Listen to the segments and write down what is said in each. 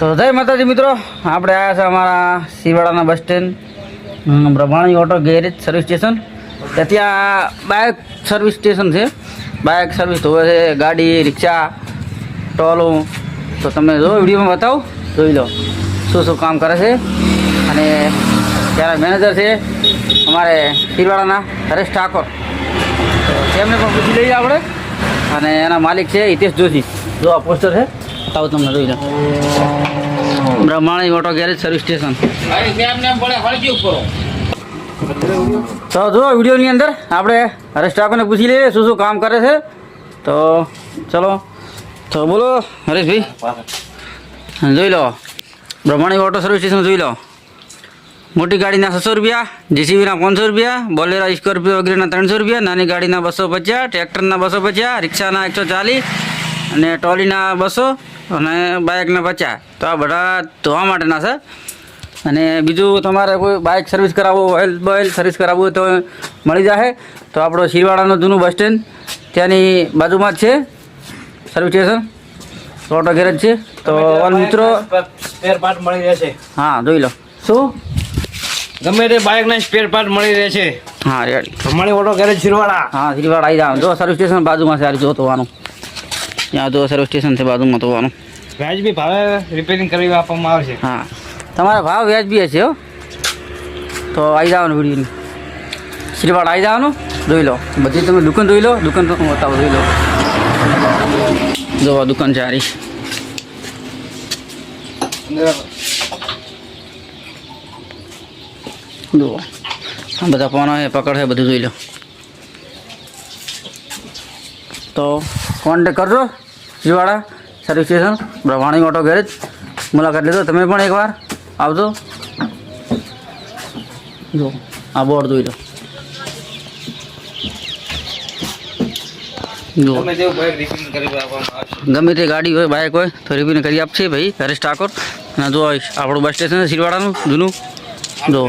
તો જય માતાજી મિત્રો, આપણે આવ્યા છે અમારા શિવાળાના bus stand Brahmani auto garage service station ત્યાં બાઇક સર્વિસ સ્ટેશન છે. બાઇક સર્વિસ ધોવે છે, ગાડી રિક્ષા ટોલું. તો તમે જો વિડીયોમાં બતાવો, જોઈ લો શું શું કામ કરે છે. અને ત્યાંના મેનેજર છે અમારે શિરવાડાના હરેશ ઠાકોર. તો તેમને પણ પૂછી લઈએ આપણે. અને એના માલિક છે હિતેશ જોશી. જો આ પોસ્ટર છે. બતાવું તમને જોઈ લો. Brahmani auto garage service station તો જો, વિડીયોની અંદર આપણે હરેશ ઠાકોરને પૂછી લઈએ શું શું કામ કરે છે. તો ચલો, તો બોલો, હરેશભાઈ. જોઈ લો બ્રહ્માણી ઓટો સર્વિસ સ્ટેશન જોઈ લો. મોટી ગાડીના છસો રૂપિયા જીસીબીના પાંચસો રૂપિયા, બોલેરા સ્કોર્પિયો વગેરેના ત્રણસો રૂપિયા, નાની ગાડીના બસો પચાસ, ટ્રેક્ટરના બસો પચાસ, રિક્ષાના એકસો ચાલીસ અને ટ્રોલીના બસો અને બાઇકના બચ્યા તો આ બધા ધોવા માટેના છે. અને બીજું તમારે કોઈ બાઇક સર્વિસ કરાવવું ઓઇલ બોઇલ સર્વિસ કરાવવું હોય તો મળી જશે તો આપણો શિરવાડાનું જૂનું બસ સ્ટેન્ડ ત્યાંની બાજુમાં જ છે. સર્વિસ સ્ટેશન ઓટો ગેરેજ છે. તો ઓલ મિત્રો સ્પેર પાર્ટ મળી રહેશે. હા જોઈ લો. શું? ગમે તે બાઇકના સ્પેર પાર્ટ મળી રહેશે. હા રેડી અમારી ઓટો ગેરેજ શિરવાડા. હા શિરવાડા આવી જાવ જો સર્વિસ સ્ટેશન બાજુમાં છે આ જો તોવાનું ત્યાં જો સર્વિસ સ્ટેશન છે બાજુમાં તોવાનું વ્યાજબી ભાવે રિપેરિંગ કરી આપવામાં આવશે. હા. તમારા ભાવ વ્યાજબી હશે હો. તો આવી જવાનું વીડિયો શ્રીવાડ આવી જવાનું જોઈ લો. બધી તમે દુકાન જોઈ લો. દુકાન તો બતાવો, જોઈ લો. જોવા દુકાન હારી. જુઓ. બધા પાનો છે, પકડ છે, બધું જોઈ લો. તો કોન્ટેક કરજો Shivala service station Brahmani auto garage મુલાકાત લેજો. તમે પણ એકવાર આવજો. જો આ બોર્ડ જોઈ લો. જો. ગમે તે ગાડી હોય બાઇક હોય તો રિપેરિંગ કરી આપશે ભાઈ હરેશ ઠાકોર. અને જો આપણું બસ સ્ટેશન છે શિરવાડાનું જૂનું. જો.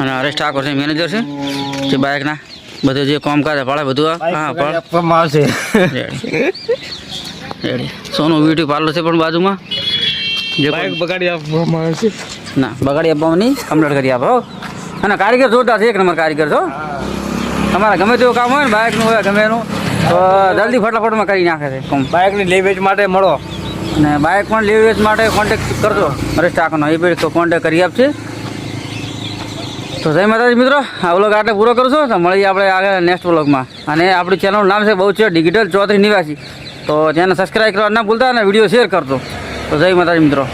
અને હરેશ ઠાકોર છે મેનેજર છે જે બાઇકના બધું જે કામકાજ પાડે બધું હા આપવામાં આવશે. સોનું બ્યુટી પાર્લર છે પણ બાજુમાં. જે બાઇક બગાડી આપવામાં આવશે ના બગાડી આપવામાં નહીં કમ્પ્લીટ કરી આપો. અને કારીગર જોરદાર છે એક નંબર કારીગર છો તમારે ગમે તેવું કામ હોય ને બાઇકનું હોય ગમે એનું તો જલ્દી ફટાફટમાં કરી નાખે છે બાઇકની લેવેજ માટે મળો. અને બાઇક પણ લેવેજ માટે કોન્ટેક કરજો. હરેશ ઠાકોરનો એ બી તો કોન્ટેક કરી આપશે તો જય માતાજી મિત્રો આ વ્લોગ આટલે પૂરો કરશો તો મળીએ આપણે આગળ નેક્સ્ટ વ્લોગમાં અને આપણી ચેનલનું નામ છે બહુ છે ડિજિટલ ચોત્રીસ નિવાસી. તો તેને સબસ્ક્રાઈબ કરવા ના ભૂલતા અને વીડિયો શેર કરજો. તો જય માતાજી મિત્રો.